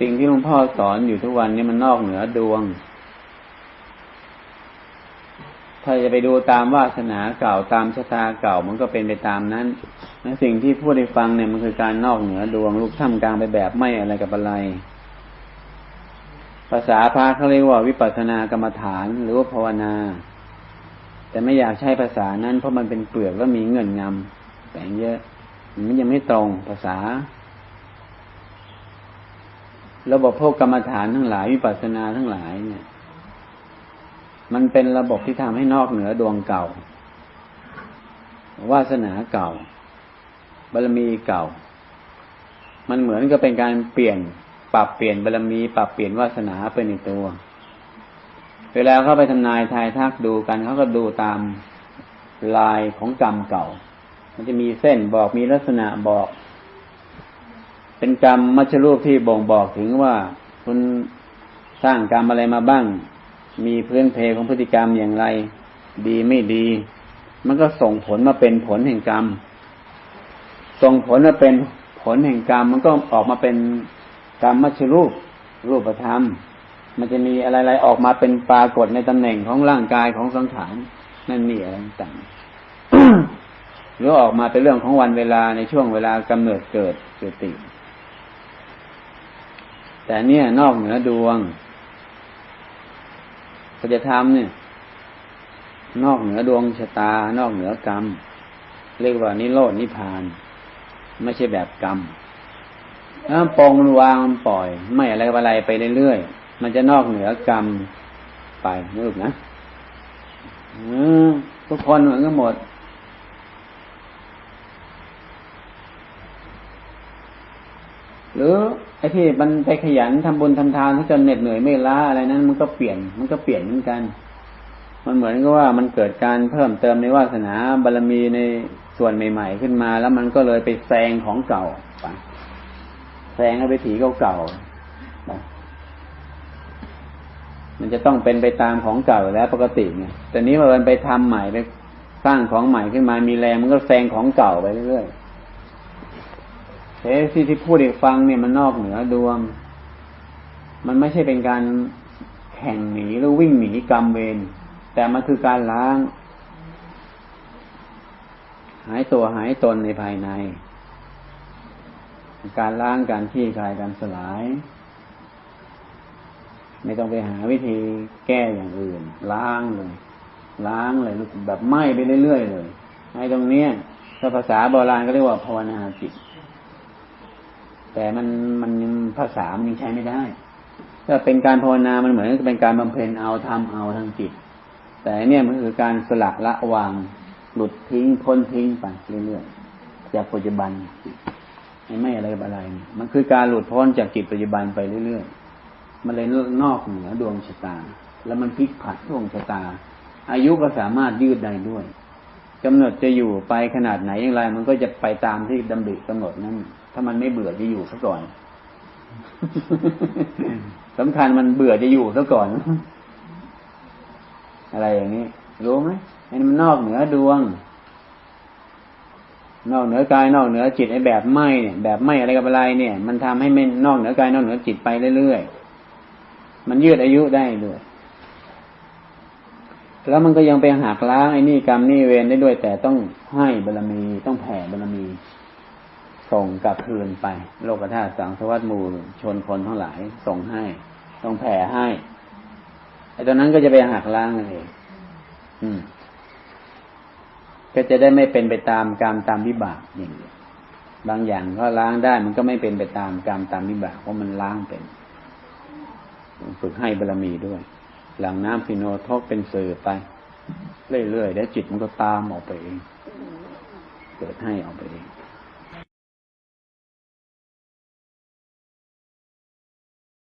สิ่งที่หลวงพ่อสอนอยู่ทุกวันนี้มันนอกเหนือดวง ถ้าจะไปดูตามวาสนาเก่าตามชะตาเก่ามันก็เป็นไปตามนั้นและสิ่งที่พูดให้ฟังเนี่ยมันคือการนอกเหนือดวงลูกถ้ำกลางไปแบบไม่อะไรกับอะไร ภาษาพระเขาเรียกว่าวิปัสสนากรรมฐานหรือว่าภาวนา แต่ไม่อยากใช้ภาษานั้นเพราะมันเป็นเปลือกแล้วมีเงื่อนงำแต่งเยอะ มันยังไม่ตรงภาษา ระบบพวกกรรมฐานทั้งหลายวิปัสสนาทั้งหลายเนี่ย มันเป็นระบบที่ทำให้นอกเหนือดวงเก่าวาสนาเก่า บารมีเก่า มันเหมือนกับเป็นการเปลี่ยน ปรับเปลี่ยนบารมี ปรับเปลี่ยนวาสนาไปในตัว เวลาเข้าไปทำนายทายทักดูกันเขาก็ดูตามลายของกรรมเก่า มันจะมีเส้นบอกมีลักษณะบอก เป็นกรรมมัชรูปที่บ่งบอกถึงว่าคุณสร้างกรรมอะไรมาบ้าง มีพื้นเพของพฤติกรรมอย่างไร ดีไม่ดี มันก็ส่งผลมาเป็นผลแห่งกรรม ส่งผลมาเป็นผลแห่งกรรม มันก็ออกมาเป็นกรรมมัชรูป รูปธรรม มันจะมีอะไรๆออกมาเป็นปรากฏในตำแหน่งของร่างกายของสังขารนั่นนี่อะไรต่างหรือออกมาเป็นเรื่องของวันเวลาในช่วงเวลากำเนิดเกิดเกิติ แต่เนี่ยนอกเหนือดวงสัจธรรมเนี่ย นอกเหนือดวงชะตา นอกเหนือกรรม เรียกว่านิโรดนิพาน ไม่ใช่แบบกรรมแล้วปองมันวางมันปล่อย ไม่อะไรอะไรไปเรื่อยๆมันจะนอกเหนือกรรมไปนึกนะทุกคนเหมือนกันหมด หรือไอ้ที่มันไปขยันทำบุญทำทานจนเหน็ดเหนื่อยไม่ล้าอะไรนั้น มันก็เปลี่ยน มันก็เปลี่ยนเหมือนกัน มันเหมือนกับว่ามันเกิดการเพิ่มเติมในวาสนาบารรมีในส่วนใหม่ ๆ ขึ้นมา แล้วมันก็เลยไปแซงของเก่าไปแซงไปถีเก่าๆมันจะต้องเป็นไปตามของเก่าแล้วปกติไงแต่นี้มันไปทำใหม่ไปสร้างของใหม่ขึ้นมามีแรงมันก็แซงของเก่าไปเรื่อยๆ แต่ที่ที่พูดอีกฟังเนี่ยมันนอกเหนือดวง มันไม่ใช่เป็นการแข่งหนีหรือวิ่งหนีกรรมเวรแต่มันคือการล้าง หายตัวหายตนในภายใน การล้างการที่คลายการสลาย ไม่ต้องไปหาวิธีแก้อย่างอื่น ล้างเลย ล้างเลยแบบไหม้ไปเรื่อยๆเลยไอ้ตรงเนี้ยถ้าภาษาโบราณก็เรียกว่าภาวนาจิต แต่มันมันยังภาษามันยังใช้ไม่ได้ถ้าเป็นการภาวนา มันเหมือนเป็นการบำเพ็ญเอาทำเอาทางจิต แต่เนี่ยมันคือการสละละวางหลุดทิ้งพ้นทิ้งไปเรื่อยๆจากปัจจุบันไม่อะไรกับอะไร มันคือการหลุดพ้นจากจิตปัจจุบันไปเรื่อยๆ มันเลยนอกเหนือดวงชะตา แล้วมันพลิกผัดดวงชะตา อายุก็สามารถยืดได้ด้วย กำหนดจะอยู่ไปขนาดไหนอย่างไร มันก็จะไปตามที่ดำริกำหนดนั้น ถ้ามันไม่เบื่อจะอยู่ซะก่อนสำคัญมันเบื่อจะอยู่ซะก่อน อะไรอย่างนี้ รู้ไหมอันนี้มันนอกเหนือดวง นอกเหนือกายนอกเหนือจิตไอ้แบบไม่เนี่ยแบบไม่อะไรกับอะไรเนี่ย มันทำให้ไม่นอกเหนือกายนอกเหนือจิตไปเรื่อยๆมันยืดอายุได้ด้วย แล้วมันก็ยังไปหักล้างไอ้นี่กรรมนี่เวรได้ด้วย แต่ต้องให้บารรมี ต้องแผ่บารรมี ส่งกลับคืนไป โลกธาตุสังสวัสดมูลชนคนทั้งหลาย ส่งให้ ต้องแผ่ให้ไอ้ตอนนั้นก็จะไปหักล้างนั่นเองอืม ก็จะได้ไม่เป็นไปตามกรรมตามวิบากอย่างนี้บางอย่างก็ล้างได้ มันก็ไม่เป็นไปตามกรรมตามวิบากเพราะมันล้างเป็น ฝึกให้บารมีด้วย หลังน้ำพิโนทกเป็นสื่อไป เรื่อยๆแล้วจิตมันก็ตามออกไปเอง เกิดให้ออกไปเอง